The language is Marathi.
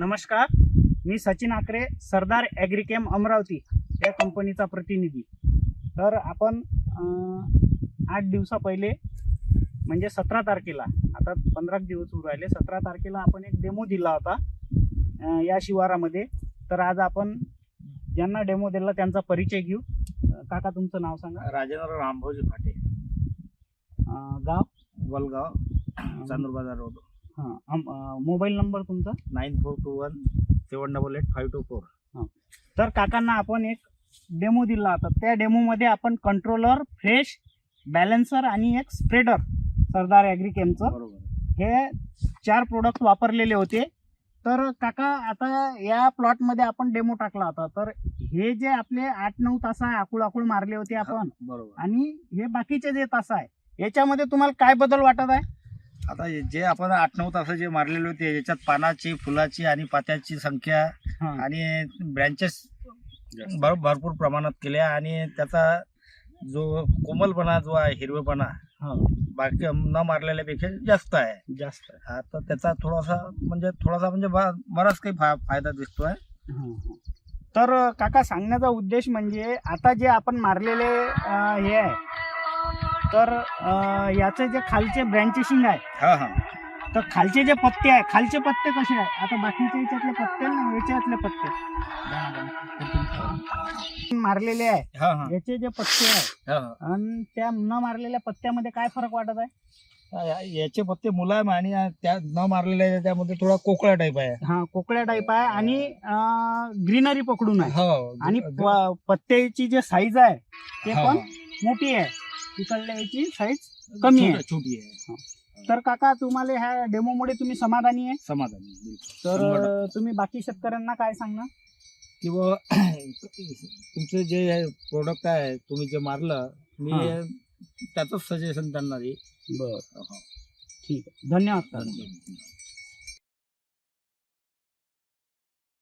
नमस्कार. मी सचिन आकरे सरदार ॲग्रिकेम अमरावती या कंपनीचा प्रतिनिधी. तर आपण आठ दिवसा पहिले म्हणजे सतरा तारखेला आता पंधरा दिवस उर राहिले सतरा तारखेला आपण एक डेमो दिला होता या शिवारामध्ये. तर आज आपण ज्यांना डेमो दिला त्यांचा परिचय घेऊ. काका तुमचं नाव सांगा. राजेंद्र रामभाऊजी फाटे. गाव? वलगाव चांदूर बाजार रोड. हां मोबाईल नंबर तुमचा? Nine four two one seven double eight five two four. तर काकांना आपण एक डेमो दिला होता त्या डेमोमध्ये आपण कंट्रोलर फ्रेश बॅलन्सर आणि एक स्प्रेडर सरदार ॲग्रिकेमचं बरोबर. हे चार प्रोडक्ट वापरलेले होते. तर काका आता या प्लॉटमध्ये आपण डेमो टाकला होता. तर हे जे आपले आठ नऊ तास आहे आकुळ आकुळ मारले होते आपण. बरोबर. आणि हे बाकीचे जे तास आहे याच्यामध्ये तुम्हाला काय बदल वाटत आहे? आता हे जे आपण आठ नऊ तास जे मारलेले होते याच्यात पानाची फुलाची आणि पात्याची संख्या हा. आणि ब्रँचेस भर भरपूर प्रमाणात केल्या आणि त्याचा जो कोमलपणा जो आहे हिरवेपणा हो. बाकी न मारलेल्यापेक्षा जास्त आहे. जास्त आता त्याचा थोडासा म्हणजे थोडासा म्हणजे बराच काही फायदा दिसतोय तर काका सांगण्याचा उद्देश म्हणजे आता जे आपण मारलेले हे आहे तर अं, याचे जे खालचे ब्रँचेसिंग आहे हा हा. तर खालचे जे पत्ते आहे खालचे पत्ते कसे आहे आता बाकीच्या याच्यातले पत्ते आणि याच्यातले पत्ते. मारलेले आहे हा हा. याचे जे पत्ते आहे हा हा. आणि त्या न मारलेल्या पत्त्यामध्ये काय फरक वाटत आहे? या- याचे पत्ते मुलायम आणि त्या न मारलेल्या त्यामध्ये थोडा कोकळा टाईप आहे. हा कोकळ्या टाईप आहे आणि ग्रीनरी पकडून आहे. हो. आणि प- पत्त्याची जे साईज आहे ते हा, पण. मोठी आहे. याची साईज कमी आहे. छोटी- आहे तर काका तुम्हाला ह्या डेमोमुळे तुम्ही समाधानी आहे समाधानी बिलकुल. तर शंभर तुम्ही बाकी शेतकऱ्यांना काय सांगणार किंवा तुमचे जे प्रोडक्ट आहे तुम्ही जे मारलं मी हा. त्याच सजेशन त्यांना देईल बरं ठीक आहे धन्यवाद काका. धन्यवाद.